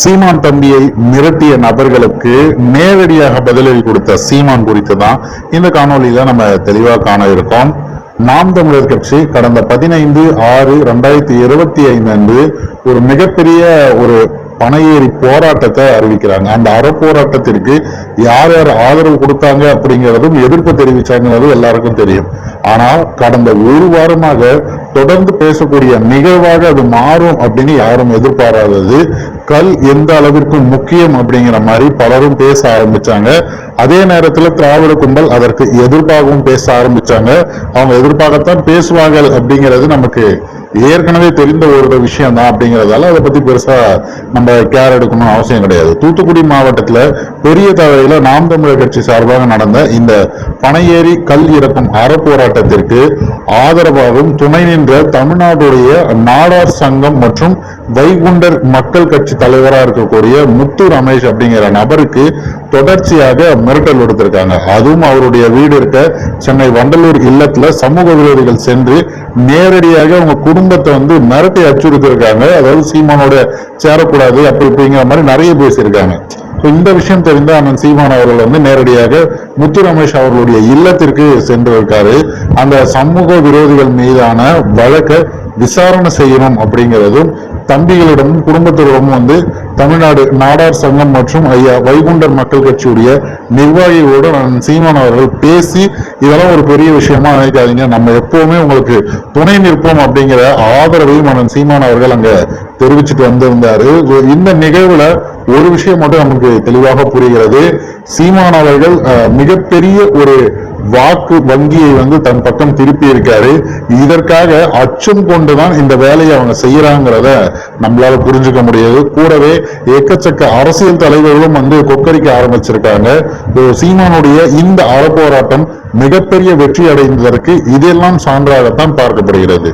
சீமான் தம்பியை மிரட்டிய நபர்களுக்கு நேரடியாக பதிலடி கொடுத்த சீமான் குறித்து தான் இந்த காணொளியில நம்ம தெளிவாக காண இருக்கோம். நாம் தமிழர் கட்சி கடந்த பதினைந்து ஆறு ரெண்டாயிரத்தி இருபத்தி ஐந்து அன்று ஒரு மிகப்பெரிய ஒரு பனையேறி போராட்டத்தை அறிவிக்கிறாங்க. அந்த அறப்போராட்டத்திற்கு யார் யார் ஆதரவு கொடுத்தாங்க அப்படிங்கிறதும் எதிர்ப்பு தெரிவிச்சாங்கிறது எல்லாருக்கும் தெரியும். ஆனால் கடந்த ஒரு வாரமாக தொடர்ந்து பேசக்கூடிய நிகழ்வாக அது மாறும் அப்படின்னு யாரும் எதிர்பாராதது. கல் எந்த அளவிற்கு முக்கியம் அப்படிங்கிற மாதிரி பலரும் பேச ஆரம்பிச்சாங்க. அதே நேரத்தில் திராவிட கும்பல் அதற்கு எதிர்ப்பாகவும் பேச ஆரம்பிச்சாங்க. அவங்க எதிர்ப்பாகத்தான் பேசுவார்கள் அப்படிங்கிறது நமக்கு ஏற்கனவே தெரிந்த ஒரு விஷயம் தான் அப்படிங்கிறதால அதை பத்தி பெருசா நம்ம கேர் எடுக்கணும்னு அவசியம் கிடையாது. தூத்துக்குடி மாவட்டத்தில் பெரிய தவறையில நாம் தமிழர் கட்சி சார்பாக நடந்த இந்த பனையேறி கல் இறக்கும் அறப்போராட்டத்திற்கு ஆதரவாகவும் துணை நின்ற தமிழ்நாடுடைய நாடார் சங்கம் மற்றும் வைகுண்டர் மக்கள் கட்சி தலைவராக இருக்கக்கூடிய முத்து ரமேஷ் அப்படிங்கிற நபருக்கு தொடர்ச்சியாக மிரட்டல் கொடுத்திருக்காங்க அதுவும் அவருடைய வீடு இருக்க சென்னை வண்டலூர் இல்லத்தில் சமூக விரோதிகள் சென்று நேரடியாக அவங்க குடும்ப குடும்பத்தை வந்து மிரட்டி அச்சுறுத்திருக்காங்க. அதாவது சீமானோட சேரக்கூடாது அப்படி இப்படிங்கிற மாதிரி நிறைய பேசியிருக்காங்க. இந்த விஷயம் தெரிந்த அண்ணன் சீமான் அவர்கள் வந்து நேரடியாக முத்து ரமேஷ் அவர்களுடைய இல்லத்திற்கு சென்று இருக்காரு. அந்த சமூக விரோதிகள் மீதான வழக்கை விசாரணை செய்யணும் அப்படிங்கிறதும் தம்பிகளிடமும் குடும்பத்திடமும் வந்து தமிழ்நாடு நாடார் சங்கம் மற்றும் ஐயா வைகுண்டர் மக்கள் கட்சியுடைய நிர்வாகிகளோடு நான் சீமான் அவர்கள் பேசி இதெல்லாம் ஒரு பெரிய விஷயமா நினைக்காதீங்க. நம்ம எப்பவுமே உங்களுக்கு துணை நிற்போம் அப்படிங்கிற ஆதரவையும் அண்ணன் சீமான் அவர்கள் அங்க தெரிவிச்சுட்டு வந்திருந்தாரு. இந்த நிகழ்வுல ஒரு விஷயம் மட்டும் நமக்கு தெளிவாக புரிகிறது. சீமான் அவர்கள் மிகப்பெரிய ஒரு வாக்கு வங்கியை வந்து தன் பக்கம் திருப்பி இருக்காரு இதற்காக அச்சம் கொண்டுதான் இந்த வேலையை அவங்க செய்யறாங்கிறத நம்மளால புரிஞ்சுக்க முடியாது. கூடவே எக்கச்சக்க அரசியல் தலைவர்களும் வந்து கொக்கரிக்க ஆரம்பிச்சிருக்காங்க. இப்போ சீமானுடைய இந்த அறப்போராட்டம் மிகப்பெரிய வெற்றி அடைந்ததற்கு இதெல்லாம் சான்றாகத்தான் பார்க்கப்படுகிறது.